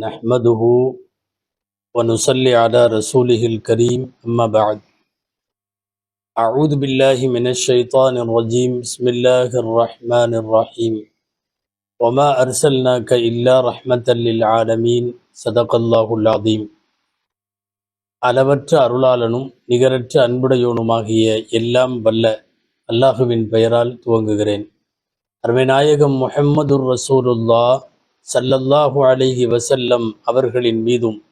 نحمده ونصلي على رسوله الكريم أما بعد أعوذ بالله من الشيطان الرجيم بسم الله الرحمن الرحيم وما أرسلناك إلا رحمة للعالمين صدق الله العظيم அளவற்ற அருளாளனும் நிகரற்ற அன்புடையோனுமாகிய எல்லாம் வல்ல அல்லாஹுவின் பெயரால் துவங்குகிறேன் அருமைநாயகம் முஹம்மதுர் ரசூலுல்லா சல்லல்லாஹு அலைஹி வசல்லம் அவர்களின் மீதும்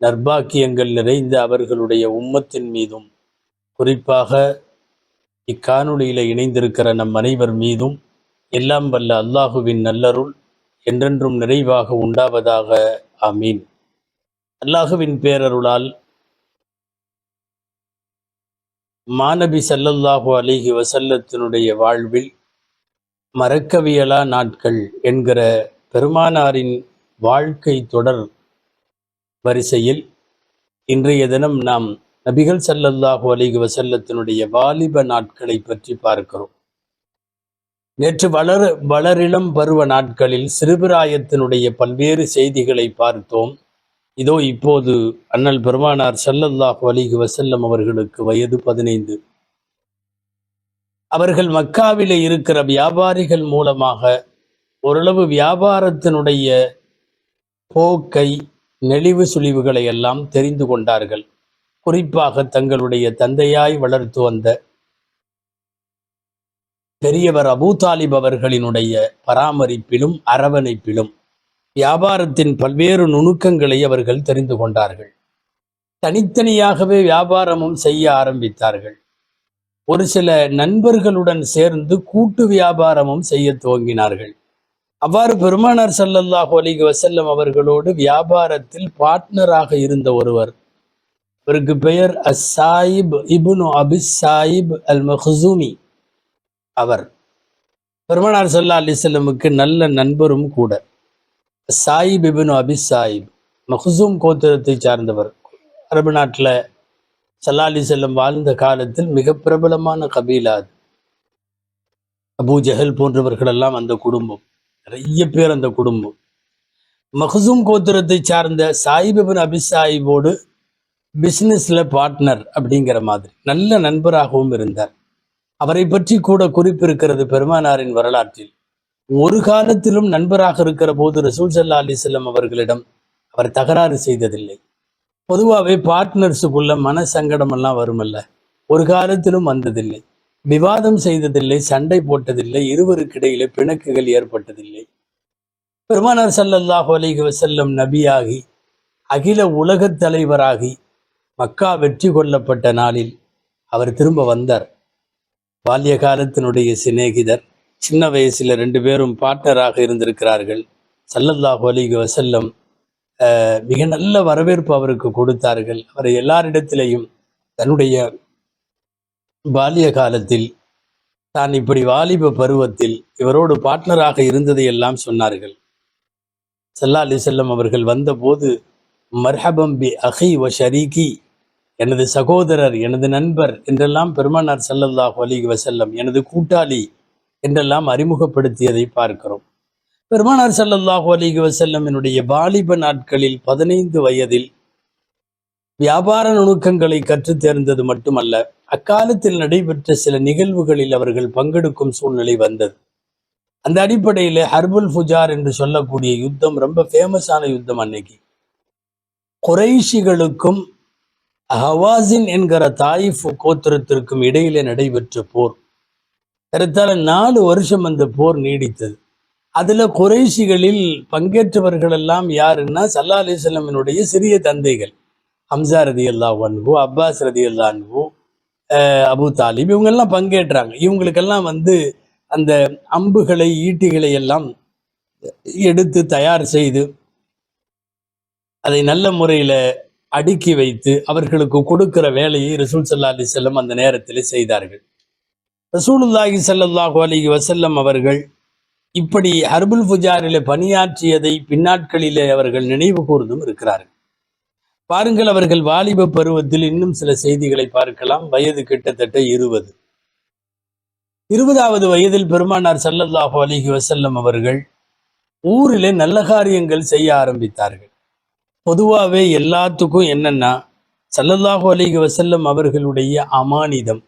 நற்பாக்கியங்கள் நிறைந்த அவர்களுடைய உம்மத்தின் மீதும் குறிப்பாக இக்காணொளியில் இணைந்திருக்கிற நம் அனைவர் மீதும் எல்லாம் வல்ல அல்லாஹுவின் நல்லருள் என்றென்றும் நிறைவாக உண்டாவதாக. ஆமீன். அல்லாஹுவின் பேரருளால் மாநபி சல்லல்லாஹு அலிஹி வசல்லத்தினுடைய வாழ்வில் மறக்கவியலா நாட்கள் என்கிற பெருமானாரின் வாழ்க்கை தொடர் வரிசையில் இன்றைய தினம் நாம் நபிகள் சல்லல்லாஹு அலைஹி வசல்லத்தினுடைய வாலிப நாட்களை பற்றி பார்க்கிறோம். நேற்று வளர வளரிளம் பருவ நாட்களில் சிறுபிராயத்தினுடைய பல்வேறு செய்திகளை பார்த்தோம். இதோ இப்போது அண்ணல் பெருமானார் சல்லல்லாஹு அலைஹி வசல்லம் அவர்களுக்கு வயது பதினைந்து. அவர்கள் மக்காவிலே இருக்கிற வியாபாரிகள் மூலமாக ஓரளவு வியாபாரத்தினுடைய போக்கை நெளிவு சுழிவுகளை எல்லாம் தெரிந்து கொண்டார்கள். குறிப்பாக தங்களுடைய தந்தையாய் வளர்த்து வந்த பெரியவர் அபூதாலிப் அவர்களினுடைய பராமரிப்பிலும் அரவணைப்பிலும் வியாபாரத்தின் பல்வேறு நுணுக்கங்களை அவர்கள் தெரிந்து கொண்டார்கள். தனித்தனியாகவே வியாபாரமும் செய்ய ஆரம்பித்தார்கள். ஒரு சில நண்பர்களுடன் சேர்ந்து கூட்டு வியாபாரமும் செய்ய துவங்கினார்கள். அவ்வாறு பெருமானார் சல்லல்லாஹு அலைஹி வசல்லம் அவர்களோடு வியாபாரத்தில் பார்ட்னராக இருந்த ஒருவர். இவருக்கு பெயர் அஸ்ஸாயிப் இபுனு அபிஸ் சாயிப் அல் மஹூமி அவர். பெருமானார் சல்லா அலிசல்லமுக்கு நல்ல நண்பரும் கூட. சாயிப் இபுனு அபிஸ் சாயிப் மஹூம் கோத்திரத்தை சார்ந்தவர். அரபு நாட்டில் சல்லா அலி செல்லம் வாழ்ந்த காலத்தில் மிக பிரபலமான கபீலா அது அபூ ஜஹல் போன்றவர்களெல்லாம் அந்த குடும்பம். நிறைய பேர் அந்த குடும்பம். மஹசூம் கோத்திரத்தை சார்ந்த சாயிபிபின் அபிசாயிபோடு பிசினஸ்ல பார்ட்னர் அப்படிங்கிற மாதிரி நல்ல நண்பராகவும் இருந்தார். அவரை பற்றி கூட குறிப்பிருக்கிறது பெருமானாரின் வரலாற்றில் ஒரு காலத்திலும் நண்பராக இருக்கிற போது ரசூல் சல்லா அலிசல்லம் அவர்களிடம் அவர் தகராறு செய்ததில்லை. பொதுவாகவே பார்ட்னர்ஸுக்குள்ள மன சங்கடம் எல்லாம் வருமல்ல. ஒரு காலத்திலும் வந்ததில்லை. விவாதம் செய்ததில்லை சண்டை போட்டதில்லை இருவருக்கிடையிலே பிணக்குகள் ஏற்பட்டதில்லை. பெருமானார் ஸல்லல்லாஹு அலிஹி வசல்லம் நபியாகி அகில உலகத் தலைவராகி மக்கா வெற்றி கொள்ளப்பட்ட நாளில் அவர் திரும்ப வந்தார். பால்ய காலத்தினுடைய சிநேகிதர் சின்ன வயசுல ரெண்டு பேரும் பார்ட்னராக இருந்திருக்கிறார்கள். சல்லல்லாஹு அலைஹி வசல்லம் அஹ், மிக நல்ல வரவேற்பு அவருக்கு கொடுத்தார்கள். அவரை எல்லாரிடத்திலையும் தன்னுடைய பால்ய காலத்தில் தான் இப்படி வாலிப பருவத்தில் இவரோடு பார்ட்னராக இருந்ததை எல்லாம் சொன்னார்கள். சல்லா அலி செல்லம் அவர்கள் வந்தபோது மர்ஹபம் பி அஹி வ ஷரீகி எனது சகோதரர் எனது நண்பர் என்றெல்லாம் பெருமானார் ஸல்லல்லாஹு அலைஹி வசல்லம் எனது கூட்டாளி என்றெல்லாம் அறிமுகப்படுத்தியதை பார்க்கிறோம். பெருமானார் சல்லல்லாஹு அலிஹி வசல்லம் என்னுடைய வாலிப நாட்களில் பதினைந்து வயதில் வியாபார நுணுக்கங்களை கற்றுத் தேர்ந்தது மட்டுமல்ல அக்காலத்தில் நடைபெற்ற சில நிகழ்வுகளில் அவர்கள் பங்கெடுக்கும் சூழ்நிலை வந்தது. அந்த அடிப்படையில் ஹர்புல் ஃபுஜார் என்று சொல்லக்கூடிய யுத்தம் ரொம்ப ஃபேமஸான யுத்தம் அன்னைக்கு. குறைஷிகளுக்கும் ஹவாசின் என்கிற தாயிஃப் கோத்திரத்திற்கும் இடையிலே நடைபெற்ற போர். ஏறத்தாழ நாலு வருஷம் அந்த போர் நீடித்தது. அதுல குறைஷிகளில் பங்கேற்றவர்கள் எல்லாம் யாருன்னா சல்லா அலிஸ்லமினுடைய சிறிய தந்தைகள். ஹம்சா ரதி அல்லா அன்பு அப்பாஸ் ரதி அல்லா அன்பு அபு தாலிப் இவங்கெல்லாம் பங்கேற்றாங்க. இவங்களுக்கெல்லாம் வந்து அந்த அம்புகளை ஈட்டிகளை எல்லாம் எடுத்து தயார் செய்து அதை நல்ல முறையில் அடுக்கி வைத்து அவர்களுக்கு கொடுக்கிற வேலையை ரசூல் சல்லா அலி செல்லம் அந்த நேரத்தில் செய்தார்கள். ரசூலுல்லாஹி சல்லாஹு அலி வசல்லம் அவர்கள் இப்படி ஹர்புல் ஃபுஜாரில் பணியாற்றியதை பின்னாட்களிலே அவர்கள் நினைவு கூர்ந்தும் இருக்கிறார்கள். பாருங்கள் அவர்கள் வாலிப பருவத்தில் இன்னும் சில செய்திகளை பார்க்கலாம். வயது கிட்டத்தட்ட இருபது. இருபதாவது வயதில் பெருமானார் சல்லல்லாஹு அலிஹி வசல்லம் அவர்கள் ஊரிலே நல்ல காரியங்கள் செய்ய ஆரம்பித்தார்கள். பொதுவாகவே எல்லாத்துக்கும் என்னன்னா சல்லல்லாஹு அலிஹி வசல்லம் அவர்களுடைய அமானிதம்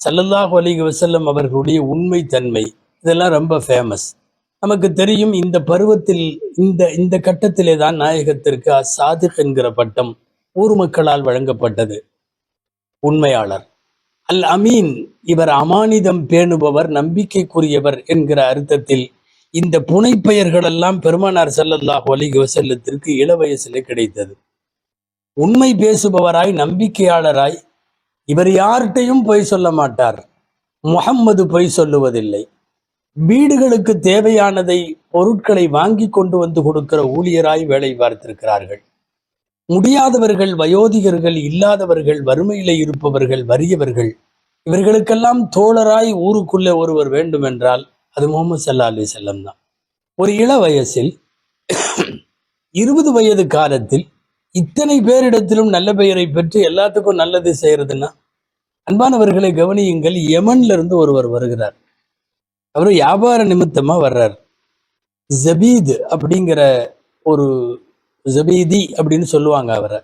சல்லல்லாஹு அலிஹி வசல்லம் அவர்களுடைய உண்மைத்தன்மை இதெல்லாம் ரொம்ப ஃபேமஸ் நமக்கு தெரியும் இந்த பருவத்தில் இந்த இந்த கட்டத்திலே தான் நாயகத்திற்கு அசாதிக் என்கிற பட்டம் ஊர் மக்களால் வழங்கப்பட்டது. உண்மையாளர். அல் அமீன் இவர் அமானிதம் பேணுபவர் நம்பிக்கைக்குரியவர் என்கிற அர்த்தத்தில் இந்த புனைப்பெயர்கள் எல்லாம் பெருமானார் செல்லல்லாஹ் ஒலிக வஸல்லத்திற்கு இள வயசிலே கிடைத்தது. உண்மை பேசுபவராய் நம்பிக்கையாளராய் இவர் யார்கிட்டையும் பொய் சொல்ல மாட்டார். முகம்மது பொய் சொல்லுவதில்லை. வீடுகளுக்கு தேவையானதை பொருட்களை வாங்கி கொண்டு வந்து கொடுக்கிற ஊழியராய் வேலை பார்த்திருக்கிறார்கள். முடியாதவர்கள் வயோதிகர்கள் இல்லாதவர்கள் வறுமையிலே இருப்பவர்கள் வறியவர்கள் இவர்களுக்கெல்லாம் தோழராய் ஊருக்குள்ளே ஒருவர் வேண்டும் என்றால் அது முகமது சல்லா அலி செல்லம் தான். ஒரு இள வயசில் இருபது வயது காலத்தில் இத்தனை பேரிடத்திலும் நல்ல பெயரை பெற்று எல்லாத்துக்கும் நல்லது செய்யறதுன்னா அன்பானவர்களை கவனியுங்கள் யமன்ல இருந்து ஒருவர் வருகிறார். அவர் வியாபார நிமித்தமா வர்றார். ஜபீத் அப்படிங்கிற ஒரு ஜபீதி அப்படின்னு சொல்லுவாங்க அவரை.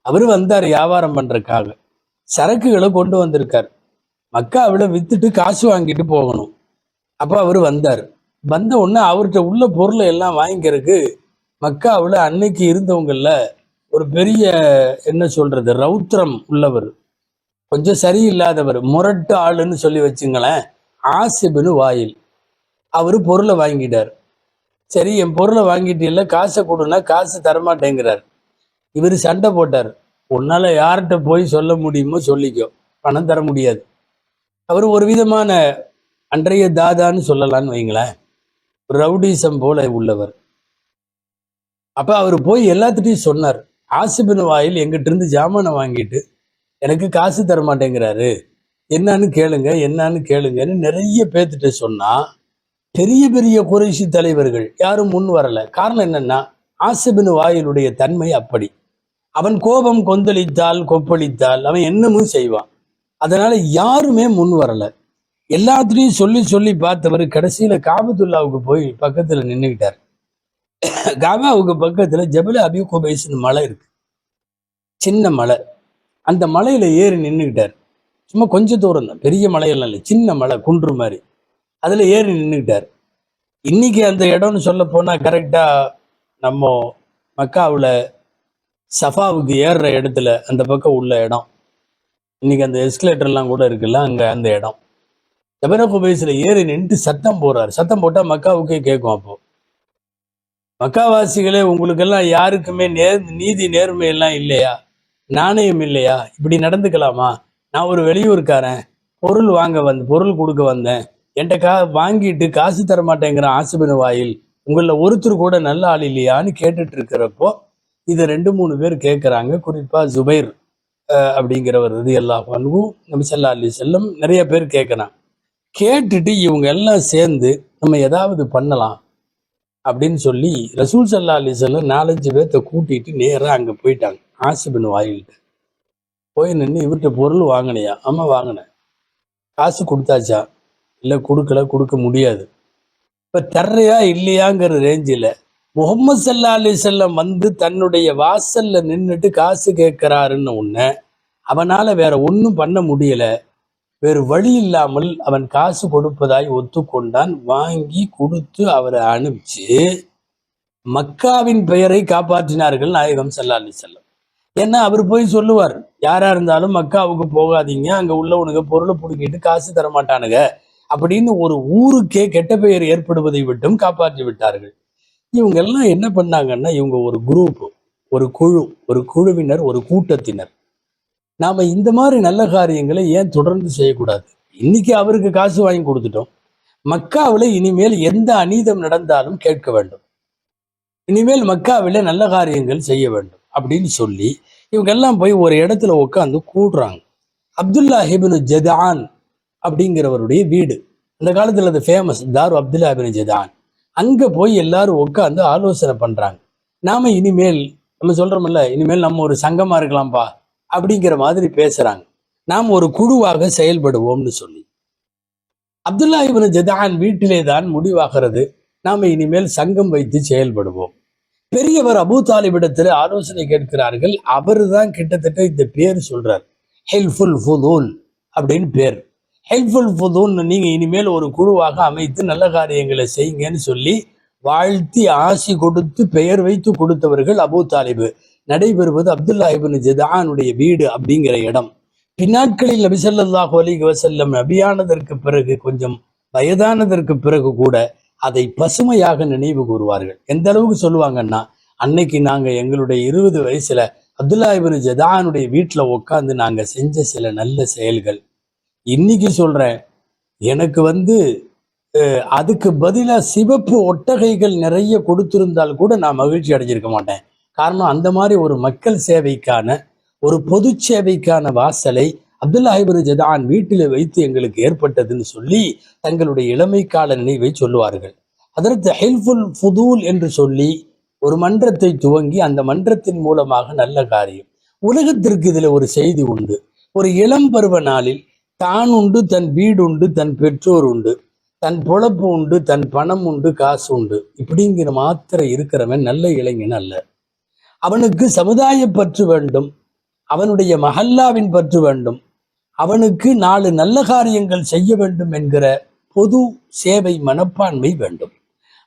அவர் வந்தார் வியாபாரம் பண்றதுக்காக. சரக்குகளை கொண்டு வந்திருக்கார். மக்காவில் வித்துட்டு காசு வாங்கிட்டு போகணும். அப்போ அவர் வந்தார். வந்த உடனே அவர்கிட்ட உள்ள பொருளை எல்லாம் வாங்கிக்கிறதுக்கு மக்காவில் அன்னைக்கு இருந்தவங்களில் ஒரு பெரிய என்ன சொல்றது ரௌத்ரம் உள்ளவர். கொஞ்சம் சரியில்லாதவர். முரட்டு ஆளுன்னு சொல்லி வச்சுங்களேன். ஆசிபுன்னு வாயில். அவர் பொருளை வாங்கிட்டார். சரி என் பொருளை வாங்கிட்டீங்கள காசை கொடுனா காசு தரமாட்டேங்கிறார். இவர் சண்டை போட்டார். உன்னால் யார்கிட்ட போய் சொல்ல முடியுமோ சொல்லிக்கோ. பணம் தர முடியாது. அவர் ஒரு விதமான அன்றைய தாதான்னு சொல்லலாம்னு வைங்களேன். ரவுடிசம் போல உள்ளவர். அப்போ அவர் போய் எல்லாத்துட்டையும் சொன்னார். ஆசிபின் வாயில் எங்கிட்ட இருந்து ஜாமானை வாங்கிட்டு எனக்கு காசு தர மாட்டேங்கிறாரு என்னன்னு கேளுங்க என்னன்னு கேளுங்கன்னு நிறைய பேர்த்திட்ட சொன்னா பெரிய பெரிய குறைசி தலைவர்கள் யாரும் முன் வரல. காரணம் என்னன்னா ஆசிபின் வாயிலுடைய தன்மை அப்படி. அவன் கோபம் கொந்தளித்தால் கொப்பளித்தால் அவன் என்னமும் செய்வான். அதனால யாருமே முன் வரல. எல்லாத்துலேயும் சொல்லி சொல்லி பார்த்தவர் கடைசியில் காபத்துல்லாவுக்கு போய் பக்கத்தில் நின்றுக்கிட்டார் காபாவுக்கு பக்கத்தில் ஜபல அபி குபைஸ்னு மலை இருக்கு. சின்ன மலை. அந்த மலையில் ஏறி நின்றுக்கிட்டார் சும்மா கொஞ்சம் தூரம் தான் பெரிய மலையெல்லாம் இல்லை சின்ன மலை குன்று மாதிரி. அதில் ஏறி நின்றுக்கிட்டார் இன்னைக்கு அந்த இடம்னு சொல்ல போனால் கரெக்டாக நம்ம மக்காவில் சஃபாவுக்கு ஏறுற இடத்துல அந்த பக்கம் உள்ள இடம். இன்னைக்கு அந்த எஸ்கலேட்டர்லாம் கூட இருக்குல்ல அங்கே அந்த இடம். ஜபர குபைஸ்ல ஏறி நின்று சத்தம் போடுறாரு. சத்தம் போட்டால் மக்காவுக்கே கேட்கும் அப்போது மக்காவாசிகளே உங்களுக்கெல்லாம் யாருக்குமே நேர் நீதி நேர்மையெல்லாம் இல்லையா? நாணயம் இல்லையா? இப்படி நடந்துக்கலாமா? நான் ஒரு வெளியூர்காரன் பொருள் வாங்க வந்து பொருள் கொடுக்க வந்தேன். என்கிட்ட கா வாங்கிட்டு காசு தர மாட்டேங்கிற ஆசுபின் வாயில் உங்களில் ஒருத்தர் கூட நல்ல ஆள் இல்லையான்னு கேட்டுட்டு இருக்கிறப்போ இதை ரெண்டு மூணு பேர் கேட்குறாங்க குறிப்பாக ஜுபைர் அப்படிங்கிறவர் இது எல்லா பண்பும் நம்ம செல்லா அலைஹி செல்லம் நிறைய பேர் கேட்குறான் கேட்டுட்டு இவங்க எல்லாம் சேர்ந்து நம்ம ஏதாவது பண்ணலாம் அப்படின்னு சொல்லி ரசூல் சல்லா அலிசல்லம் நாலஞ்சு பேர்த்த கூட்டிட்டு நேராக அங்கே போயிட்டாங்க ஆசிபின் வாயில்கிட்ட. போய் நின்று இவர்கிட்ட பொருள் வாங்கினியா? ஆமாம் வாங்கினேன். காசு கொடுத்தாச்சா? இல்லை கொடுக்கல கொடுக்க முடியாது. இப்ப தர்றையா இல்லையாங்கிற ரேஞ்சில் முகமது சல்லா அலிசல்லம் வந்து தன்னுடைய வாசல்ல நின்றுட்டு காசு கேட்கிறாருன்னு உன்ன அவனால வேற ஒன்றும் பண்ண முடியல. வேறு வழி இல்லாமல் அவன் காசு கொடுப்பதாய் ஒத்துக்கொண்டான். வாங்கி கொடுத்து அவரை அனுப்பிச்சு மக்காவின் பெயரை காப்பாற்றினார்கள் நாயகம் சல்லா அலி செல்லம் ஏன்னா அவர் போய் சொல்லுவார் யாரா இருந்தாலும் மக்காவுக்கு போகாதீங்க. அங்க உள்ளவனுக்கு பொருளை பிடிக்கிட்டு காசு தரமாட்டானுங்க. அப்படின்னு ஒரு ஊருக்கே கெட்ட பெயர் ஏற்படுவதை விட்டும் காப்பாற்றி விட்டார்கள். இவங்க எல்லாம் என்ன பண்ணாங்கன்னா இவங்க ஒரு குரூப் ஒரு குழு ஒரு குழுவினர் ஒரு கூட்டத்தினர். நாம இந்த மாதிரி நல்ல காரியங்களை ஏன் தொடர்ந்து செய்யக்கூடாது? இன்னைக்கு அவருக்கு காசு வாங்கி கொடுத்துட்டோம். மக்காவில் இனிமேல் எந்த அநீதம் நடந்தாலும் கேட்க வேண்டும். இனிமேல் மக்காவில் நல்ல காரியங்கள் செய்ய வேண்டும் அப்படின்னு சொல்லி இவங்க எல்லாம் போய் ஒரு இடத்துல உட்காந்து கூடுறாங்க. அப்துல்லா ஹிபின் ஜதான் அப்படிங்கிறவருடைய வீடு. அந்த காலத்துல அது ஃபேமஸ் தாரு அப்துல்லா ஹிபின் ஜதான். அங்க போய் எல்லாரும் உட்காந்து ஆலோசனை பண்றாங்க. நாம இனிமேல் நம்ம சொல்கிறோம்ல இனிமேல் நம்ம ஒரு சங்கமா இருக்கலாம்ப்பா அப்படிங்கிற மாதிரி பேசுறாங்க. நாம் ஒரு குழுவாக செயல்படுவோம்னு சொல்லி. அப்துல்லா இப்னு ஜதான் வீட்டிலே தான் முடிவாகிறது. நாம இனிமேல் சங்கம் வைத்து செயல்படுவோம். பெரியவர் அபூ தாலிபிடத்தில் ஆலோசனை கேட்கிறார்கள். அவர் தான் கிட்டத்தட்ட இந்த பேர் சொல்றார். ஹெல்ப்ஃபுல் ஃபுதூல் அப்படின்னு பேர். ஹெல்ப்ஃபுல் ஃபுதூல் நீங்கள் இனிமேல் ஒரு குழுவாக அமைத்து நல்ல காரியங்களை செய்யுங்கன்னு சொல்லி வாழ்த்தி ஆசி கொடுத்து பெயர் வைத்து கொடுத்தவர்கள் அபூ தாலிபு. நடைபெறுவது அப்துல்லா இபின் ஜிதானுடைய வீடு அப்படிங்கிற இடம். பின்னாட்களில் நபிசல்லாஹு அலி வசல்லம் நபியானதற்கு பிறகு கொஞ்சம் வயதானதற்கு பிறகு கூட அதை பசுமையாக நினைவு கூறுவார்கள். எந்த அளவுக்கு சொல்லுவாங்கன்னா அன்னைக்கு நாங்கள் எங்களுடைய இருபது வயசுல அப்துல்லாஹிபின் ஜதானுடைய வீட்டில் உட்காந்து நாங்கள் செஞ்ச சில நல்ல செயல்கள். இன்னைக்கு சொல்றேன் எனக்கு வந்து அதுக்கு பதிலாக சிவப்பு ஒட்டகைகள் நிறைய கொடுத்திருந்தால் கூட நான் மகிழ்ச்சி அடைஞ்சிருக்க மாட்டேன். காரணம் அந்த மாதிரி ஒரு மக்கள் சேவைக்கான ஒரு பொது சேவைக்கான வாசலை அப்துல்லா இபின் ஜதான் வீட்டில் வைத்து எங்களுக்கு ஏற்பட்டதுன்னு சொல்லி தங்களுடைய இளமை கால நினைவை சொல்லுவார்கள். அதற்கு ஹெல்ஃபுல் ஃபுதூல் என்று சொல்லி ஒரு மன்றத்தை துவங்கி அந்த மன்றத்தின் மூலமாக நல்ல காரியம். உலகத்திற்கு இதுல ஒரு செய்தி உண்டு. ஒரு இளம் பருவ நாளில் தான் உண்டு தன் வீடு உண்டு தன் பெற்றோர் உண்டு தன் பொழப்பு உண்டு தன் பணம் உண்டு காசு உண்டு. இப்படிங்கிற மாத்திரை இருக்கிறவன் நல்ல இளைஞன் அல்ல. அவனுக்கு சமுதாய பற்று வேண்டும் அவனுடைய மஹல்லாவின் பற்று வேண்டும் அவனுக்கு நாலு நல்ல காரியங்கள் செய்ய வேண்டும் என்கிற பொது சேவை மனப்பான்மை வேண்டும்.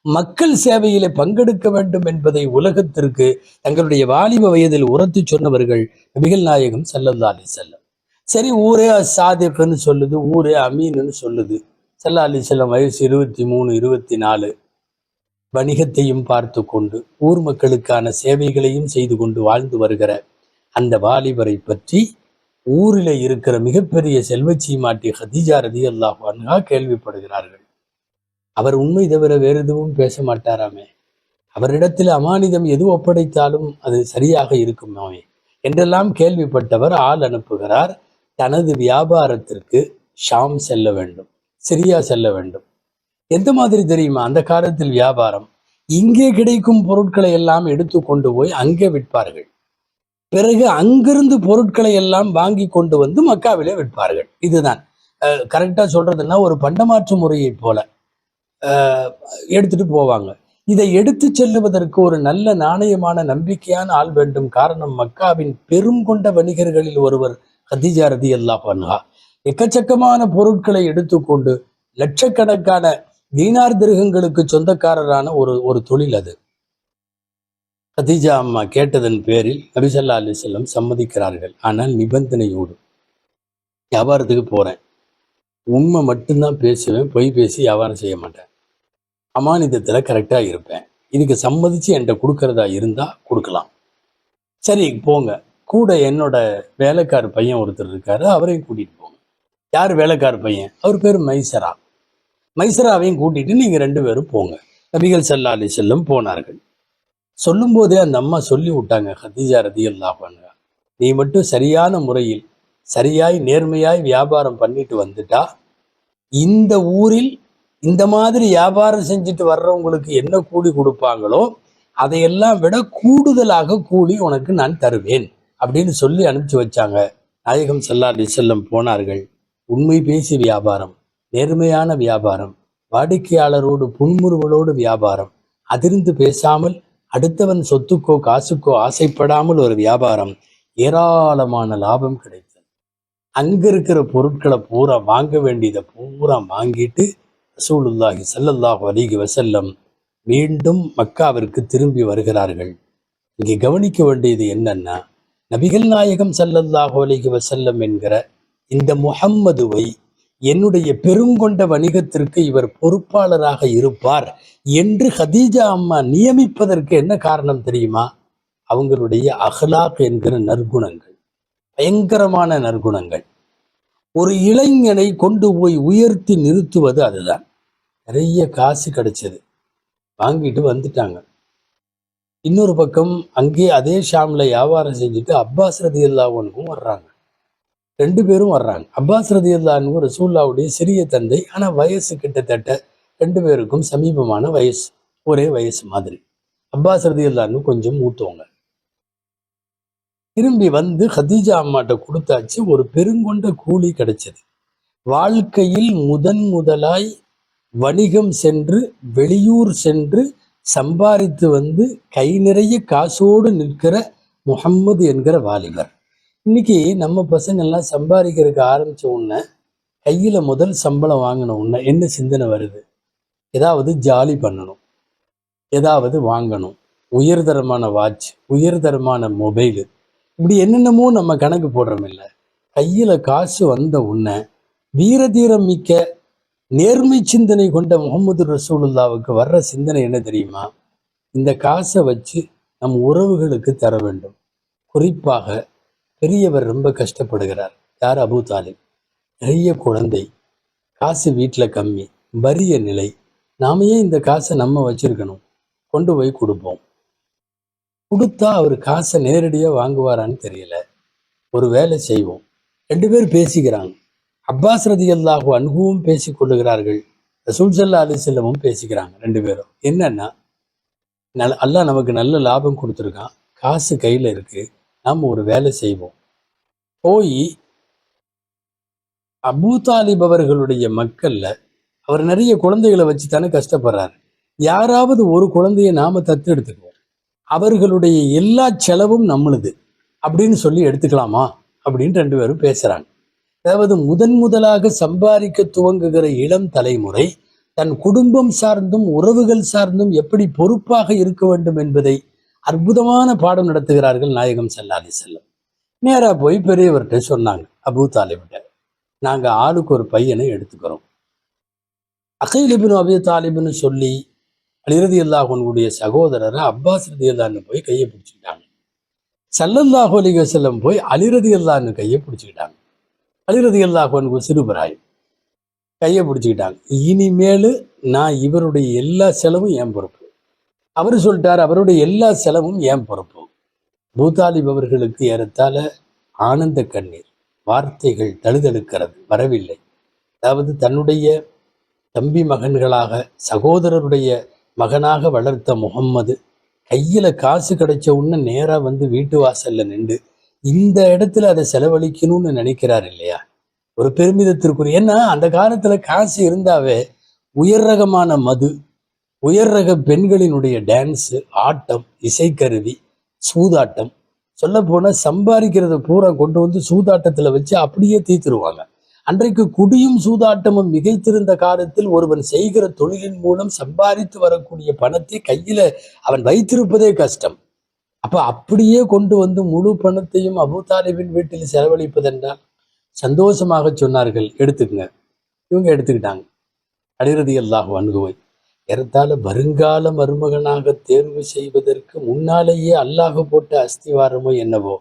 மக்கள் சேவையிலே பங்கெடுக்க வேண்டும் என்பதை உலகத்திற்கு தங்களுடைய வாலிப வயதில் உரத்து சொன்னவர்கள் நபிகள் நாயகம் ஸல்லல்லாஹு செல்லம் சரி ஊரே சாதிப்புன்னு சொல்லுது ஊரே அமீன்னு சொல்லுது. சல்லா அலி செல்லம் வயசு இருபத்தி மூணு இருபத்தி நாலு வணிகத்தையும் பார்த்து கொண்டு ஊர் மக்களுக்கான சேவைகளையும் செய்து கொண்டு வாழ்ந்து வருகிற அந்த வாலிபரை பற்றி ஊரில் இருக்கிற மிகப்பெரிய செல்வச்சீமாட்டி ஹதீஜா ரதி அல்லாஹ் கேள்விப்படுகிறார்கள். அவர் உண்மை தவிர வேறு எதுவும் பேச மாட்டாராமே? அவரிடத்தில் அமானிதம் எது ஒப்படைத்தாலும் அது சரியாக இருக்குமாமே? என்றெல்லாம் கேள்விப்பட்டவர் ஆள் அனுப்புகிறார். தனது வியாபாரத்திற்கு ஷாம் செல்ல வேண்டும் சிரியா செல்ல வேண்டும். எந்த மாதிரி தெரியுமா? அந்த காலத்தில் வியாபாரம். இங்கே கிடைக்கும் பொருட்களை எல்லாம் எடுத்து கொண்டு போய் அங்கே விற்பார்கள். பிறகு அங்கிருந்து பொருட்களை எல்லாம் வாங்கி கொண்டு வந்து மக்காவிலே விற்பார்கள். இதுதான். கரெக்டா சொல்றதுன்னா ஒரு பண்டமாற்று முறையை போல. அஹ், எடுத்துட்டு போவாங்க. இதை எடுத்து செல்லுவதற்கு ஒரு நல்ல நாணயமான நம்பிக்கையான ஆள் வேண்டும். காரணம் மக்காவின் பெரும் கொண்ட வணிகர்களில் ஒருவர் ஹதிஜா ரதி அல்லாஹ் பன்ஹா எக்கச்சக்கமான பொருட்களை எடுத்துக்கொண்டு லட்சக்கணக்கான தீனார் திருகங்களுக்கு சொந்தக்காரரான ஒரு ஒரு தொழில் அது. கதீஜா அம்மா கேட்டதன் பேரில் நபிசல்லா அலிசல்லம் சம்மதிக்கிறார்கள். ஆனால் நிபந்தனையோடு வியாபாரத்துக்கு போறேன். உண்மை மட்டும்தான் பேசுவேன் பொய் பேசி வியாபாரம் செய்ய மாட்டேன். அமானிதத்தில் கரெக்டா இருப்பேன். இதுக்கு சம்மதிச்சு என்கிட்ட கொடுக்கறதா இருந்தா கொடுக்கலாம். சரி போங்க. கூட என்னோட வேலைக்கார பையன் ஒருத்தர் இருக்காரு அவரையும் கூட்டிட்டு போங்க. யார் வேலைக்கார பையன்? அவர் பேர் மைசரா. மைசராவையும் கூட்டிட்டு நீங்க ரெண்டு பேரும் போங்க. நபிகள் சல்லா அலி செல்லம் போனார்கள். சொல்லும் போதே அந்த அம்மா சொல்லி விட்டாங்க ஹதீஜா ரதி அல்லாஹாங்க நீ மட்டும் சரியான முறையில் சரியாய் நேர்மையாய் வியாபாரம் பண்ணிட்டு வந்துட்டா இந்த ஊரில் இந்த மாதிரி வியாபாரம் செஞ்சுட்டு வர்றவங்களுக்கு என்ன கூலி கொடுப்பாங்களோ அதையெல்லாம் விட கூடுதலாக கூலி உனக்கு நான் தருவேன். அப்படின்னு சொல்லி அனுப்பிச்சு வச்சாங்க. நாயகம் செல்லா செல்லம் போனார்கள். உண்மை பேசி வியாபாரம் நேர்மையான வியாபாரம் வாடிக்கையாளரோடு புன்முறுவலோடு வியாபாரம் அதிர்ந்து பேசாமல் அடுத்தவன் சொத்துக்கோ காசுக்கோ ஆசைப்படாமல் ஒரு வியாபாரம் ஏராளமான லாபம் கிடைத்தது. அங்க இருக்கிற பொருட்களை பூரா வாங்க வேண்டியதை பூரா வாங்கிட்டு ரசூலுல்லாஹி சல்லல்லாஹு அலிகி வசல்லம் மீண்டும் மக்காவிற்கு திரும்பி வருகிறார்கள். இங்கே கவனிக்க வேண்டியது என்னன்னா நபிகள் நாயகம் சல்லல்லாஹு அலிகி வசல்லம் என்கிற இந்த முஹம்மதுவை என்னுடைய பெருங்கொண்ட வணிகத்திற்கு இவர் பொறுப்பாளராக இருப்பார் என்று ஹதீஜா அம்மா நியமிப்பதற்கு என்ன காரணம் தெரியுமா? அவங்களுடைய அஹ்லாக் என்கிற நற்குணங்கள் பயங்கரமான நற்குணங்கள். ஒரு இளைஞனை கொண்டு போய் உயர்த்தி நிறுத்துவது அதுதான். நிறைய காசு கிடைச்சது. வாங்கிட்டு வந்துட்டாங்க. இன்னொரு பக்கம் அங்கே அதே ஷாம்ல வியாபாரம் செஞ்சுட்டு அப்பாஸ் ரதி அல்லாவனுக்கும் வர்றாங்க. ரெண்டு பேரும் வர்றாங்க. அப்பாஸ் ரதியுல்லான்னு ஒரு ரசூல்லாவுடைய சிறிய தந்தை ஆனா வயசு கிட்டத்தட்ட ரெண்டு பேருக்கும் சமீபமான வயசு ஒரே வயசு மாதிரி. அப்பாஸ் ரதியுல்லான்னு கொஞ்சம் மூத்தவங்க. திரும்பி வந்து ஹதீஜா அம்மாட்ட கொடுத்தாச்சு ஒரு பெருங்கொண்ட கூலி கிடைச்சது. வாழ்க்கையில் முதன் முதலாய் வணிகம் சென்று வெளியூர் சென்று சம்பாதித்து வந்து கை நிறைய காசோடு நிற்கிற முகம்மது என்கிற வாலிபர். இன்னைக்கு நம்ம பசங்கள்லாம் சம்பாதிக்கிறதுக்கு ஆரம்பிச்ச உடனே கையில் முதல் சம்பளம் வாங்கின உடனே என்ன சிந்தனை வருது? ஏதாவது ஜாலி பண்ணணும். ஏதாவது வாங்கணும். உயர்தரமான வாட்ச் உயர்தரமான மொபைலு. இப்படி என்னென்னமோ நம்ம கணக்கு போடுறோம் இல்லை. கையில் காசு வந்த உடனே வீரதீரம் மிக்க நேர்மை சிந்தனை கொண்ட முகமது ரசூலுல்லாவுக்கு வர்ற சிந்தனை என்ன தெரியுமா? இந்த காசை வச்சு நம் உறவுகளுக்கு தர வேண்டும். குறிப்பாக பெரியவர் ரொம்ப கஷ்டப்படுகிறார். யார்? அபு தாலிப். நிறைய குழந்தை. காசு வீட்டில் கம்மி. வறிய நிலை. நாம ஏன் இந்த காசை நம்ம வச்சிருக்கணும்? கொண்டு போய் கொடுப்போம். கொடுத்தா அவர் காசை நேரடியாக வாங்குவாரான்னு தெரியல. ஒரு வேலை செய்வோம். ரெண்டு பேர் பேசிக்கிறாங்க. அப்பாஸ் ரதி அல்லாஹு அன்புவும் பேசிக்கொள்ளுகிறார்கள் ரசூல் சல்லா அலி செல்லமும் பேசிக்கிறாங்க ரெண்டு பேரும். என்னன்னா நல் அல்லாஹ் நமக்கு நல்ல லாபம் கொடுத்துருக்கான். காசு கையில் இருக்கு. நாம் ஒரு வேலை செய்வோம். போய் அபூ தாலிப் அவர்களுடைய மக்கள்ல அவர் நிறைய குழந்தைகளை வச்சு தானே கஷ்டப்படுறாரு. யாராவது ஒரு குழந்தையை நாம தத்தெடுத்துக்குவோம் அவர்களுடைய எல்லா செலவும் நம்மளுது. அப்படின்னு சொல்லி எடுத்துக்கலாமா? அப்படின்னு ரெண்டு பேரும் பேசுறாங்க. அதாவது முதன் முதலாக சம்பாதிக்க துவங்குகிற இளம் தலைமுறை தன் குடும்பம் சார்ந்தும் உறவுகள் சார்ந்தும் எப்படி பொறுப்பாக இருக்க வேண்டும் என்பதை அற்புதமான பாடம் நடத்துகிறார்கள் நாயகம் செல்லாதி செல்லம். நேரா போய் பெரியவர்கிட்ட சொன்னாங்க அபூ தாலிபிட்ட. நாங்க ஆளுக்கு ஒரு பையனை எடுத்துக்கிறோம். அகைலிபின் அபி தாலிபின்னு சொல்லி அலிரதி அல்லாஹனுடைய சகோதரரை அப்பாஸ் ரதி அல்லான்னு போய் கையை பிடிச்சிக்கிட்டாங்க. சல்லல்லாஹு அலி செல்லம் போய் அலிரதி அல்லான்னு கையை பிடிச்சிக்கிட்டாங்க. அலிரதி அல்லாஹனுக்கு சிறுபராய் கையை பிடிச்சிக்கிட்டாங்க. இனிமேல் நான் இவருடைய எல்லா செலவும் என் பொறுப்பு. அவர் சொல்லிட்டார் அவருடைய எல்லா செலவும் ஏன் பொறுப்பு? பூதாலிப் அவர்களுக்கு ஏறத்தாழ ஆனந்த கண்ணீர் வார்த்தைகள் தழுதழுக்கிறது வரவில்லை. அதாவது தன்னுடைய தம்பி மகன்களாக சகோதரருடைய மகனாக வளர்த்த முகம்மது கையில காசு கிடைச்ச உடனே நேரா வந்து வீட்டு வாசல்ல நின்று இந்த இடத்துல அதை செலவழிக்கணும்னு நினைக்கிறார் இல்லையா? ஒரு பெருமிதத்திற்குரிய ஏன்னா அந்த காலத்துல காசு இருந்தாவே உயர் ரகமான மது உயர் ரக பெண்களினுடைய டான்ஸு ஆட்டம் இசைக்கருவி சூதாட்டம். சொல்ல போனா சம்பாதிக்கிறத பூரா கொண்டு வந்து சூதாட்டத்தில் வச்சு அப்படியே தீத்துருவாங்க. அன்றைக்கு குடியும் சூதாட்டமும் மிகைத்திருந்த காலத்தில் ஒருவன் செய்கிற தொழிலின் மூலம் சம்பாதித்து வரக்கூடிய பணத்தை கையில் அவன் வைத்திருப்பதே கஷ்டம். அப்போ அப்படியே கொண்டு வந்து முழு பணத்தையும் அபுதாலிபின் வீட்டில் செலவழிப்பதென்றால் சந்தோஷமாக சொன்னார்கள். எடுத்துக்கங்க. இவங்க எடுத்துக்கிட்டாங்க. அடிரதி அல்லாஹ் அணுகுவை ஏறத்தாழ வருங்கால மருமகனாக தேர்வு செய்வதற்கு முன்னாலேயே அல்லாஹ் போட்ட அஸ்திவாரமோ என்னவோ?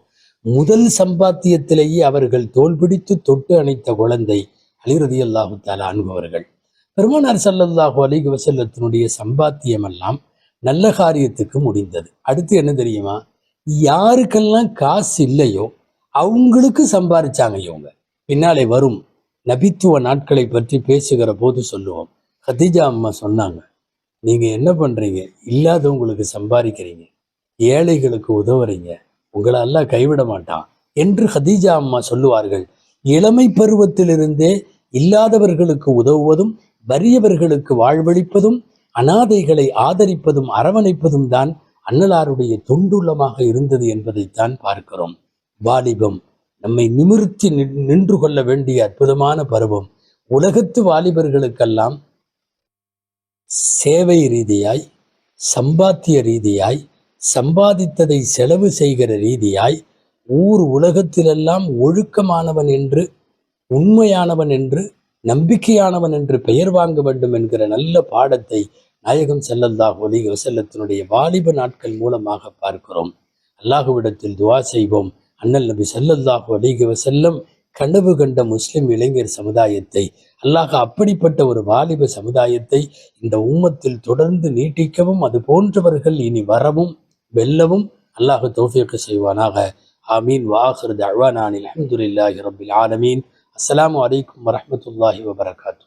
முதல் சம்பாத்தியத்திலேயே அவர்கள் தோல் பிடித்து தொட்டு அணைத்த குழந்தை அலிரதி அல்லாஹு தாலா அனுபவர்கள் பெருமானார் சல்லல்லாஹு அலிக வசல்லத்தினுடைய சம்பாத்தியம் எல்லாம் நல்ல காரியத்துக்கு முடிந்தது. அடுத்து என்ன தெரியுமா? யாருக்கெல்லாம் காசு இல்லையோ அவங்களுக்கு சம்பாதிச்சாங்க இவங்க. பின்னாலே வரும் நபித்துவ நாட்களை பற்றி பேசுகிற போது சொல்லுவோம். ஹதீஜா அம்மா சொன்னாங்க. நீங்க என்ன பண்றீங்க? இல்லாதவங்களுக்கு சம்பாதிக்கிறீங்க. ஏழைகளுக்கு உதவுறீங்க. உங்களை எல்லாம் கைவிட மாட்டான் என்று ஹதீஜா அம்மா சொல்லுவார்கள். இளமை பருவத்திலிருந்தே இல்லாதவர்களுக்கு உதவுவதும் வறியவர்களுக்கு வாழ்வளிப்பதும் அனாதைகளை ஆதரிப்பதும் அரவணைப்பதும் தான் அன்னலாருடைய தொண்டுள்ளமாக இருந்தது என்பதைத்தான் பார்க்கிறோம். வாலிபம் நம்மை நிமிர்த்தி நின்று கொள்ள வேண்டிய அற்புதமான பருவம். உலகத்து வாலிபர்களுக்கெல்லாம் சேவை ரீதியாய் சம்பாத்திய ரீதியாய் சம்பாதித்ததை செலவு செய்கிற ரீதியாய் ஊர் உலகத்திலெல்லாம் ஒழுக்கமானவன் என்று உண்மையானவன் என்று நம்பிக்கையானவன் என்று பெயர் வாங்க வேண்டும் என்கிற நல்ல பாடத்தை நாயகம் செல்லல்லாஹ் ஒலி வசல்லத்தினுடைய வாலிப நாட்கள் மூலமாக பார்க்கிறோம். அல்லாஹுவிடத்தில் துவா செய்வோம். அண்ணல் நபி செல்லல்லாஹ் ஒலிக வசல்லம் கனவு கண்ட முஸ்லிம் இளைஞர் சமுதாயத்தை அல்லாஹ் அப்படிப்பட்ட ஒரு வாலிப சமுதாயத்தை இந்த உம்மத்தில் தொடர்ந்து நீட்டிக்கவும் அது போன்றவர்கள் இனி வரவும் வெல்லவும் அல்லாஹ் தௌஃபியக்கு செய்வானாக. ஆமீன். வாஹர் தழ்வானான் அஹமதுல்லாஹி ரபில் ஆலமீன். அஸ்லாம் வலைக்கம் வரமத்துல்லாஹி வபரகாத்து